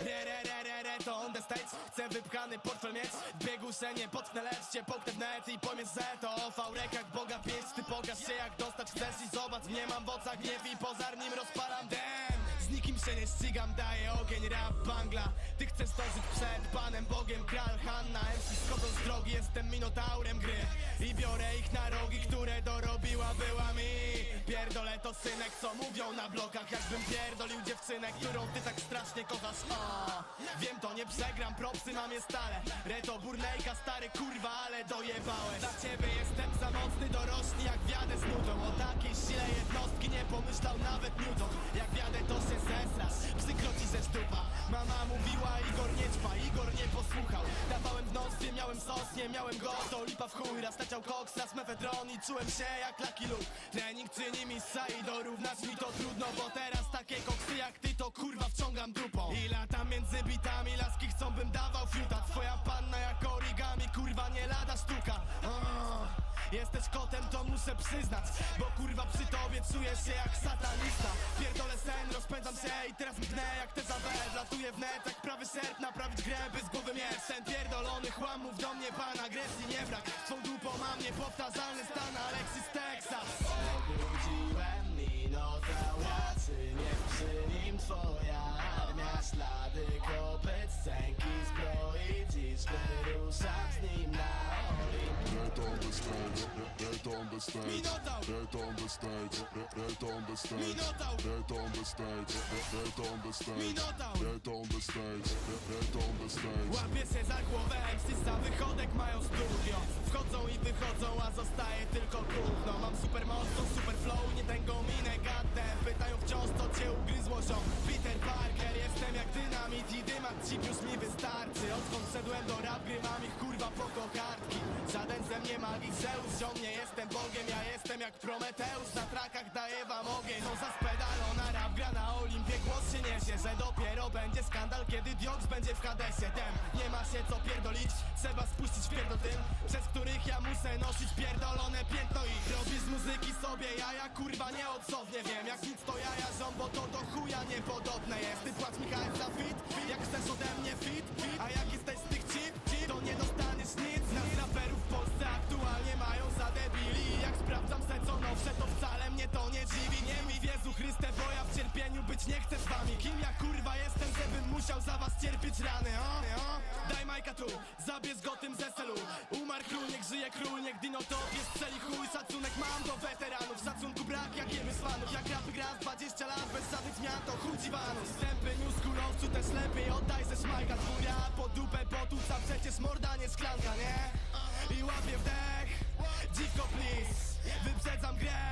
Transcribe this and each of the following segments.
Re, re, re, re, re, to on the stage. Chcę wypchany portfel mieć. W biegu se nie potknę, lecz cię połknę w net I pojmiesz, że to o rekach Boga pięć. Ty pokaż się jak dostać chcesz i zobacz. Nie mam w oczach gniew i pożar nim rozpalam den Z nikim się nie ścigam, daję ogień, rap, bangla. Ty chcesz dożyć przed Panem Bogiem, kral, Hanna. MC schodzą z drogi, jestem minotaurem gry. I biorę ich na rogi, które dorobiła była to synek, co mówią na blokach. Jakbym pierdolił dziewczynę, którą ty tak strasznie kochasz. O, Wiem to, nie przegram, propsy mam je stale. Reto, burnejka, stary kurwa, ale dojebałeś. Dla ciebie jestem za mocny, dorośli jak wiadę z nudą. O takiej sile jednostki miałem sos, nie miałem go To lipa w chuj, raz leciał koks, raz mefedron I czułem się jak Lucky Luke. Trening czyni mistrza i dorównać mi to trudno Bo teraz takie koksy jak ty to kurwa wciągam dupą. I latam między bitami, laski chcą bym dawał fiuta Twoja panna jak origami, kurwa nie lada sztuka. Jesteś kotem, muszę przyznać Bo kurwa przy tobie czuję się jak satanista. Pierdolę sen, rozpędzam się i teraz mknę jak te zawet Latuję w net jak prawy serp, naprawić grę by z głowy mieć Ten pierdolony chłam, mów do mnie pan, agresji nie brak. Twą dupą mam niepowtarzalny stan, Alexis Texas. Obudziłem minotauracy, nie przy nim twoja armia? Ślady kopyt, sęki zbroi, dziś wyruszam z nim na Olimp on the stage, right on the stage, right on the stage, right on the stage, right on the stage, right on the stage, right on the stage. Łapię się za głowę, MC za wychodek mają studio. Wchodzą i wychodzą, a zostaje tylko gówno. Mam super moc, to super flow, nie tęgą minę gadę Pytają wciąż, co cię ugryzło ziom. Peter Parker, jestem jak dynamit i dymak Cip już mi wystarczy. Odkąd szedłem do rap, gry mam ich Żaden ze mnie magik Zeus, ziom nie jestem Bogiem Ja jestem jak Prometeusz, na trakach daję wam ogień No za spedalona rap gra na Olimpie Głos się niesie, że dopiero będzie skandal Kiedy Dioks będzie w Hadesie. Dem, nie ma się co pierdolić Trzeba spuścić pierdol tym Przez których ja muszę nosić pierdolone piętno I robisz muzyki sobie jaja Kurwa nieodzownie. Wiem Jak nic to jaja ziom, bo to do chuja niepodobne jest. Ty płacz mi hajs za fit, jak chcesz ode mnie fit A jak jesteś z tych chip, to nie Tu, zabierz go tym ze celu Umarł król, niech żyje król, niech Dino tobie strzeli chuj. Szacunek mam do weteranów, szacunku brak jak jemy z fanów. Jak rapy gra z 20 lat, bez żadnych zmian to chuj dziwanów Wstępy news kulowcu też lepiej oddaj ze szmajka Dwória po dupę potłuca, przecież morda nie szklanka, nie? I łapię wdech, dziwko please Wyprzedzam grę,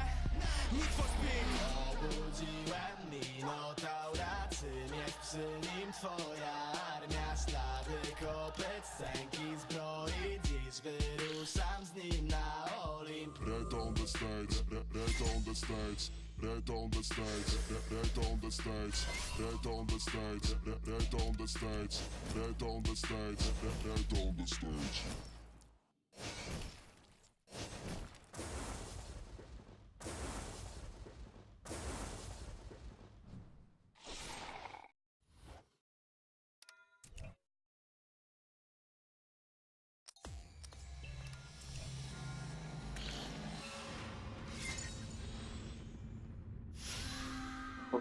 Need for Speed. Obudziłem minotauracy Niech przy nim twoja Right on the stage, right on the stage, right on the stage, right on the stage, right on the stage, right on the stage, right on the stage, right on the stage.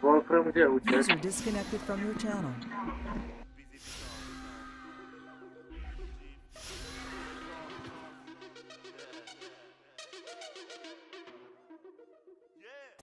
Wolfram gdzie uciekł? User disconnected from your channel.